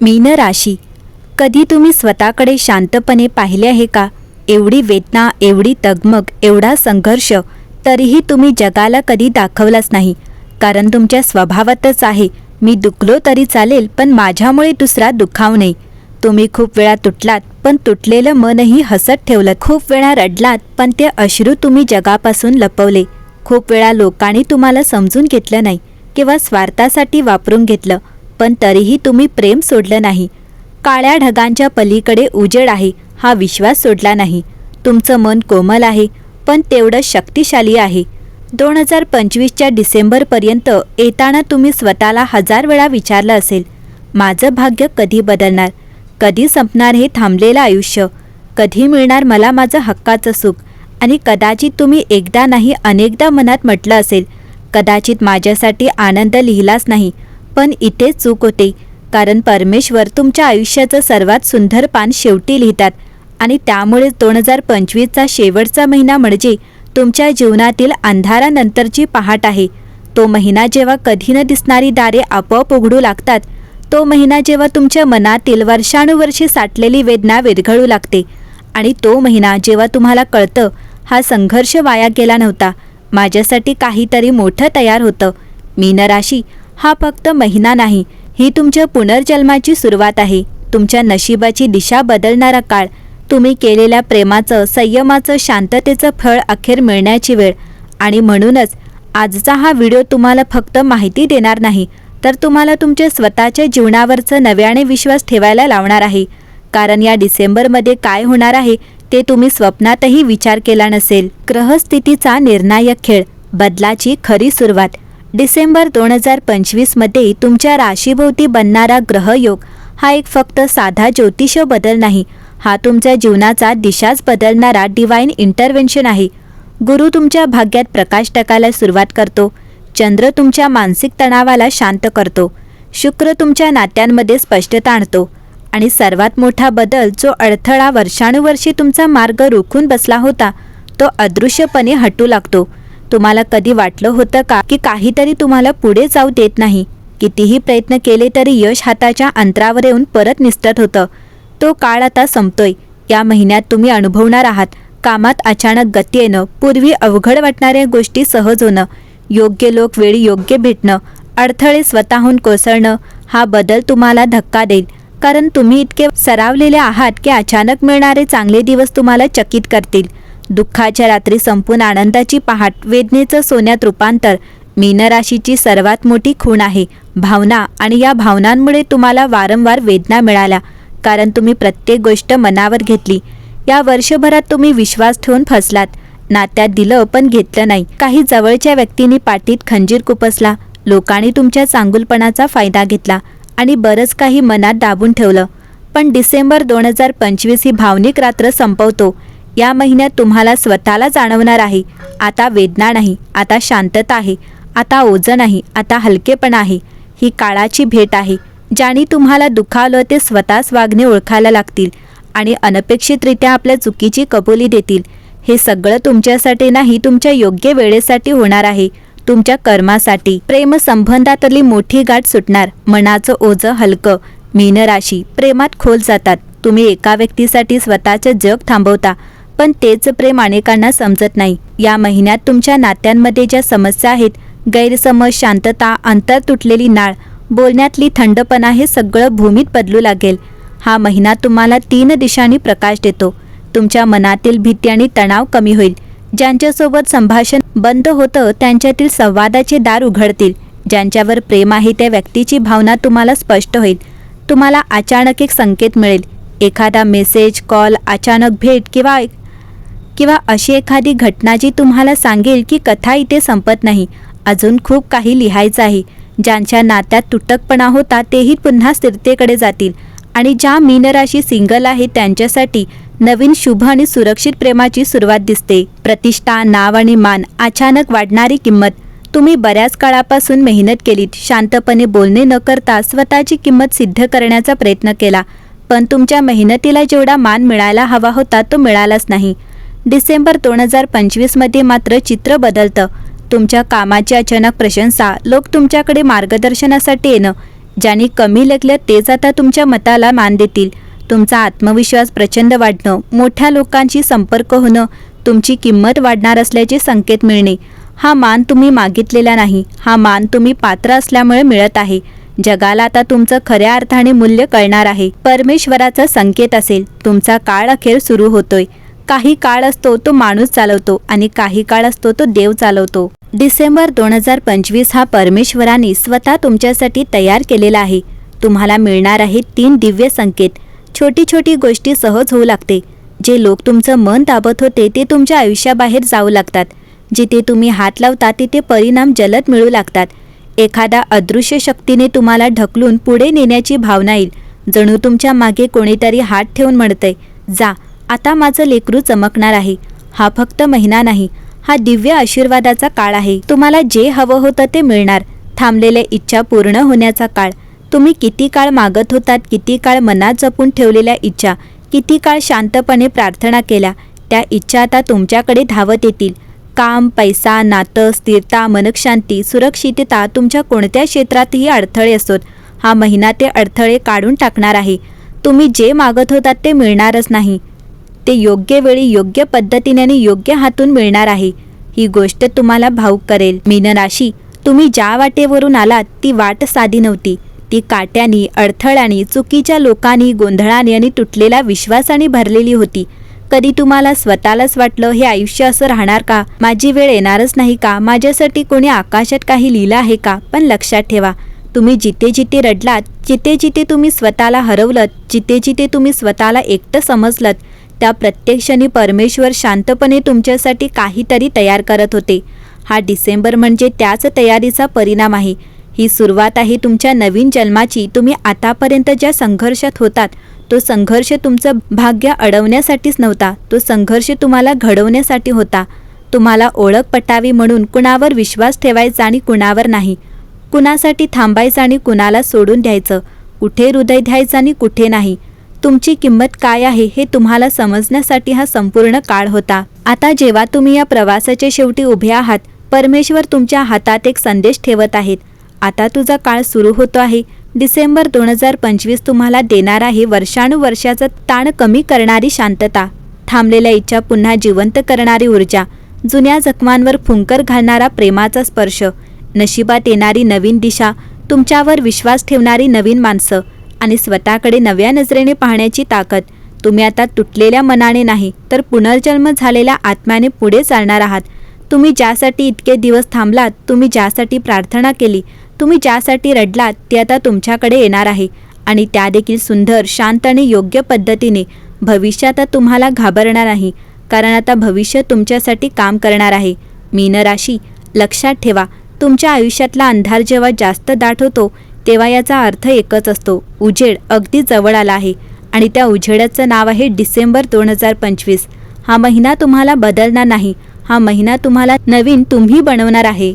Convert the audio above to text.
मीन राशी. कधी तुम्ही स्वतःकडे शांतपणे पाहिले आहे का? एवढी वेदना एवढी तगमग एवढा संघर्ष तरीही तुम्ही जगाला कधी दाखवलाच नाही. कारण तुमच्या स्वभावातच आहे मी दुखलो तरी चालेल पण माझ्यामुळे दुसरा दुखाव नाही. तुम्ही खूप वेळा तुटलात पण तुटलेलं मनही हसत ठेवलं. खूप वेळा रडलात पण ते अश्रू तुम्ही जगापासून लपवले. खूप वेळा लोकांनी तुम्हाला समजून घेतलं नाही किंवा स्वार्थासाठी वापरून घेतलं. पण तरीही तुम्ही प्रेम सोडलं नाही. काळ्या ढगांच्या पलीकडे उजेड आहे हा विश्वास सोडला नाही. तुमचं मन कोमल आहे पण तेवढं शक्तिशाली आहे. दोन हजार पंचवीसच्या डिसेंबरपर्यंत येताना तुम्ही स्वतःला हजार वेळा विचारलं असेल माझं भाग्य कधी बदलणार? कधी संपणार हे थांबलेलं आयुष्य? कधी मिळणार मला माझं हक्काचं सुख? आणि कदाचित तुम्ही एकदा नाही अनेकदा मनात म्हटलं असेल कदाचित माझ्यासाठी आनंद लिहिलाच नाही. पण इथे चूक होते. कारण परमेश्वर तुमच्या आयुष्याचं सर्वात सुंदर पान शेवटी लिहितात. आणि त्यामुळे दोन हजार पंचवीसचा शेवटचा महिना म्हणजे तुमच्या जीवनातील अंधारानंतरची पहाट आहे. तो महिना जेव्हा कधी न दिसणारी दारे आपोआप उघडू लागतात तो महिना जेव्हा तुमच्या मनातील वर्षानुवर्षे साठलेली वेदना विरघळू लागते. आणि तो महिना जेव्हा तुम्हाला कळतं हा संघर्ष वाया गेला नव्हता. माझ्यासाठी काहीतरी मोठं तयार होतं. मीनराशी हा फक्त महिना नाही ही तुमच्या पुनर्जन्माची सुरुवात आहे. तुमच्या नशिबाची दिशा बदलणारा काळ तुम्ही केलेल्या प्रेमाचं संयमाचं शांततेचं फळ अखेर मिळण्याची वेळ. आणि म्हणूनच आजचा हा व्हिडिओ तुम्हाला फक्त माहिती देणार नाही तर तुम्हाला तुमच्या स्वतःच्या जीवनावरचं नव्याने विश्वास ठेवायला लावणार आहे. कारण या डिसेंबरमध्ये काय होणार आहे ते तुम्ही स्वप्नातही विचार केला नसेल. ग्रहस्थितीचा निर्णायक खेळ बदलाची खरी सुरुवात. डिसेंबर दोन हजार पंचवीसमध्ये तुमच्या राशीभोवती बनणारा ग्रहयोग हा एक फक्त साधा ज्योतिष बदल नाही. हा तुमच्या जीवनाचा दिशाच बदलणारा डिवाईन इंटरव्हेन्शन आहे. गुरु तुमच्या भाग्यात प्रकाश टाकायला सुरुवात करतो. चंद्र तुमच्या मानसिक तणावाला शांत करतो. शुक्र तुमच्या नात्यांमध्ये स्पष्टता आणतो. आणि सर्वात मोठा बदल जो अडथळा वर्षानुवर्षी तुमचा मार्ग रोखून बसला होता तो अदृश्यपणे हटू लागतो. तुम्हाला कधी वाटलं होतं का की काहीतरी तुम्हाला पुढे जाऊ देत नाही? कितीही प्रयत्न केले तरी यश हाताच्या अंतरावर येऊन परत निसटत होतं. तो काळ आता संपतोय. या महिन्यात तुम्ही अनुभवणार आहात. कामात अचानक गती येणं पूर्वी अवघड वाटणाऱ्या गोष्टी सहज होणं योग्य लोक वेळी योग्य भेटणं अडथळे स्वतःहून कोसळणं हा बदल तुम्हाला धक्का देईल. कारण तुम्ही इतके सरावलेले आहात की अचानक मिळणारे चांगले दिवस तुम्हाला चकित करतील. दुःखाच्या रात्री संपून आनंदाची पहाट वेदनेचं सोन्यात रूपांतर. मीनराशीची सर्वात मोठी खूण आहे. भावना आणि या भावनांमुळे तुम्हाला वारंवार वेदना मिळाल्या. कारण तुम्ही प्रत्येक गोष्ट मनावर घेतली. या वर्षभरात तुम्ही विश्वास ठेवून फसलात. नात्यात दिलं पण घेतलं नाही. काही जवळच्या व्यक्तींनी पाठीत खंजीर कुपसला. लोकांनी तुमच्या चांगुलपणाचा फायदा घेतला आणि बरंच काही मनात दाबून ठेवलं. पण डिसेंबर दोन हजार पंचवीस ही भावनिक रात्र संपवतो. या महिन्यात तुम्हाला स्वतःला जाणवणार आहे. आता वेदना नाही आता शांतता आहे आता ओझं नाही आता हलकेपणा आहे. ही काळाची भेट आहे ज्याने तुम्हाला दुखावलं ते स्वतःच वागणे ओळखायला लागतील आणि अनपेक्षितरित्या आपल्या चुकीची कबुली देतील. हे सगळं तुमच्यासाठी नाही तुमच्या योग्य वेळेसाठी होणार आहे तुमच्या कर्मासाठी. प्रेमसंबंधातली मोठी गाठ सुटणार मनाचं ओझं हलकं मीनराशी प्रेमात खोल जातात. तुम्ही एका व्यक्तीसाठी स्वतःचं जग थांबवता पण तेच प्रेम अनेकांना समजत नाही. या महिन्यात तुमच्या नात्यांमध्ये ज्या समस्या आहेत गैरसमज शांतता अंतर तुटलेली नाळ बोलण्यातली थंडपणा हे सगळं भूमीत बदलू लागेल. हा महिना तुम्हाला तीन दिशांनी प्रकाश देतो. तुमच्या मनातील भीती आणि तणाव कमी होईल. ज्यांच्यासोबत संभाषण बंद होतं त्यांच्यातील संवादाचे दार उघडतील. ज्यांच्यावर प्रेम आहे त्या व्यक्तीची भावना तुम्हाला स्पष्ट होईल. तुम्हाला अचानक एक संकेत मिळेल. एखादा मेसेज कॉल अचानक भेट किंवा किंवा अशी एखादी घटना जी तुम्हाला सांगेल की कथा इथे संपत नाही. अजून खूप काही लिहायचं आहे. ज्यांच्या नात्यात तुटकपणा होता तेही पुन्हा स्थिरतेकडे जातील. आणि ज्या मीनराशी सिंगल आहे त्यांच्यासाठी नवीन शुभ आणि सुरक्षित प्रेमाची सुरुवात दिसते. प्रतिष्ठा नाव आणि मान अचानक वाढणारी किंमत. तुम्ही बऱ्याच काळापासून मेहनत केलीत. शांतपणे बोलणे न करता स्वतःची किंमत सिद्ध करण्याचा प्रयत्न केला. पण तुमच्या मेहनतीला जेवढा मान मिळायला हवा होता तो मिळालाच नाही. डिसेंबर दोन हजार पंचवीसमध्ये मात्र चित्र बदलतं. तुमच्या कामाची अचानक प्रशंसा लोक तुमच्याकडे मार्गदर्शनासाठी येणं ज्यांनी कमी लेखलं तेच आता तुमच्या मताला मान देतील. तुमचा आत्मविश्वास प्रचंड वाढणं मोठ्या लोकांशी संपर्क होणं तुमची किंमत वाढणार असल्याचे संकेत मिळणे. हा मान तुम्ही मागितलेला नाही हा मान तुम्ही पात्र असल्यामुळे मिळत आहे. जगाला आता तुमचं खऱ्या अर्थाने मूल्य कळणार आहे. परमेश्वराचा संकेत असेल तुमचा काळ अखेर सुरू होतोय. काही काळ असतो तो माणूस चालवतो आणि काही काळ असतो तो देव चालवतो. डिसेंबर दोन हजार पंचवीस हा परमेश्वराने स्वतः तुमच्यासाठी तयार केलेला आहे. तुम्हाला मिळणार आहे तीन दिव्य संकेत. छोटी छोटी गोष्टी सहज होऊ लागते. जे लोक तुमचं मन दाबत होते ते तुमच्या आयुष्याबाहेर जाऊ लागतात. जिथे तुम्ही हात लावता तिथे परिणाम जलद मिळू लागतात. एखादा अदृश्य शक्तीने तुम्हाला ढकलून पुढे नेण्याची भावना येईल. जणू तुमच्या मागे कोणीतरी हात ठेवून म्हणतंय जा आता माझं लेकरू चमकणार आहे. हा फक्त महिना नाही हा दिव्य आशीर्वादाचा काळ आहे. तुम्हाला जे हवं होतं ते मिळणार. थांबलेल्या इच्छा पूर्ण होण्याचा काळ. तुम्ही किती काळ मागत होतात किती काळ मनात जपून ठेवलेल्या इच्छा किती काळ शांतपणे प्रार्थना केल्या त्या इच्छा आता तुमच्याकडे धावत येतील. काम पैसा नातं स्थिरता मनशांती सुरक्षितता तुमच्या कोणत्या क्षेत्रातही अडथळे असोत. हा महिना ते अडथळे काढून टाकणार आहे. तुम्ही जे मागत होतात ते मिळणारच नाही. ते योग्य वेळी योग्य पद्धतीने आणि योग्य हातून मिळणार आहे. ही गोष्ट तुम्हाला भाऊक करेल. मीनराशी तुम्ही ज्या वाटेवरून आलात ती वाट साधी नव्हती. ती काट्यानी अडथळ्यानी चुकीच्या लोकांनी गोंधळाने आणि तुटलेल्या विश्वासाने भरलेली होती. कधी तुम्हाला स्वतःलाच वाटलं हे आयुष्य असं राहणार का? माझी वेळ येणारच नाही का? माझ्यासाठी कोणी आकाशात काही लिहिलं आहे का? पण लक्षात ठेवा तुम्ही जिथे जिथे रडलात जिथे जिथे तुम्ही स्वतःला हरवलत जिथे जिथे तुम्ही स्वतःला एकटं समजलत त्या प्रत्येक क्षणी परमेश्वर शांतपणे तुमच्यासाठी काहीतरी तयार करत होते. हा डिसेंबर म्हणजे त्याच तयारीचा परिणाम आहे. ही सुरुवात आहे तुमच्या नवीन जन्माची. तुम्ही आतापर्यंत ज्या संघर्षात होतात तो संघर्ष तुमचं भाग्य अडवण्यासाठीच नव्हता. तो संघर्ष तुम्हाला घडवण्यासाठी होता. तुम्हाला ओळख पटावी म्हणून कुणावर विश्वास ठेवायचा आणि कुणावर नाही. कुणासाठी थांबायचं आणि कुणाला सोडून द्यायचं? कुठे हृदय द्यायचं आणि कुठे नाही? तुमची किंमत काय आहे हे तुम्हाला समजण्यासाठी हा संपूर्ण काळ होता. आता जेव्हा तुम्ही या प्रवासाच्या शेवटी उभे आहात परमेश्वर तुमच्या हातात एक संदेश ठेवत आहेत. आता तुझा काळ सुरू होतो आहे. डिसेंबर दोन हजार पंचवीस तुम्हाला देणार आहे वर्षानुवर्षाचा ताण कमी करणारी शांतता. थांबलेल्या इच्छा पुन्हा जिवंत करणारी ऊर्जा. जुन्या जखमांवर फुंकर घालणारा प्रेमाचा स्पर्श. नशिबात येणारी नवीन दिशा. तुमच्यावर विश्वास ठेवणारी नवीन माणसं. आणि स्वतःकडे नव्या नजरेने पाहण्याची ताकद. तुम्ही आता तुटलेल्या मनाने नाही तर पुनर्जन्म झालेल्या आत्म्याने पुढे चालणार आहात. तुम्ही ज्यासाठी इतके दिवस थांबलात तुम्ही ज्यासाठी प्रार्थना केली तुम्ही ज्यासाठी रडलात ते आता तुमच्याकडे येणार आहे. आणि त्या देखील सुंदर शांत आणि योग्य पद्धतीने. भविष्यात तुम्हाला घाबरणार नाही कारण आता भविष्य तुमच्यासाठी काम करणार आहे. मीन राशी लक्षात ठेवा तुमच्या आयुष्यातला अंधार जेव्हा जास्त दाट होतो तेव्हा याचा अर्थ एकच असतो. उजेड अगदी जवळ आला आहे आणि त्या उजेडाचं नाव आहे डिसेंबर दोन हजार पंचवीस. हा महिना तुम्हाला बदलणार नाही. हा महिना तुम्हाला नवीन तुम्ही बनवणार आहे.